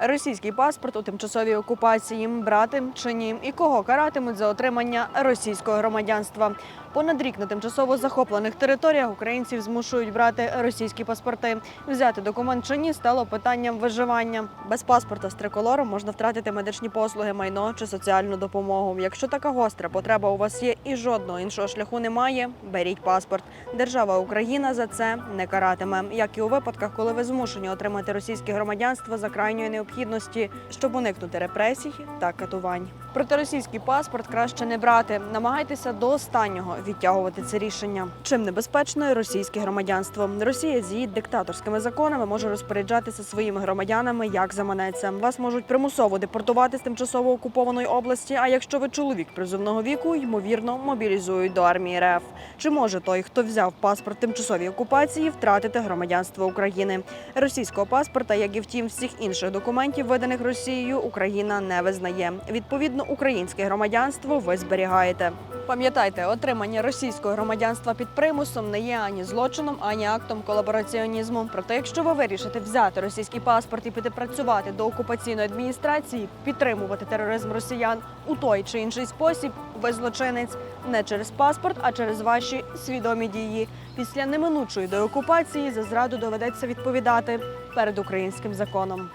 Російський паспорт у тимчасовій окупації брати чи ні, і кого каратимуть за отримання російського громадянства. Понад рік на тимчасово захоплених територіях українців змушують брати російські паспорти. Взяти документ чи ні стало питанням виживання. Без паспорта з триколором можна втратити медичні послуги, майно чи соціальну допомогу. Якщо така гостра потреба у вас є і жодного іншого шляху немає, беріть паспорт. Держава Україна за це не каратиме, як і у випадках, коли ви змушені отримати російське громадянство за крайньої необхідності, щоб уникнути репресій та катувань. Проте російський паспорт краще не брати. Намагайтеся до останнього відтягувати це рішення. Чим небезпечне російське громадянство? Росія з її диктаторськими законами може розпоряджатися своїми громадянами як заманеться. Вас можуть примусово депортувати з тимчасово окупованої області. А якщо ви чоловік призовного віку, ймовірно, мобілізують до армії РФ. Чи може той, хто взяв паспорт тимчасовій окупації, втратити громадянство України? Російського паспорта, як і втім всіх інших документів, виданих Росією, Україна не визнає. Відповідно, українське громадянство ви зберігаєте. Пам'ятайте, отримання російського громадянства під примусом не є ані злочином, ані актом колабораціонізму. Проте, якщо ви вирішите взяти російський паспорт і піти працювати до окупаційної адміністрації, підтримувати тероризм росіян у той чи інший спосіб, ви злочинець не через паспорт, а через ваші свідомі дії. Після неминучої деокупації за зраду доведеться відповідати перед українським законом.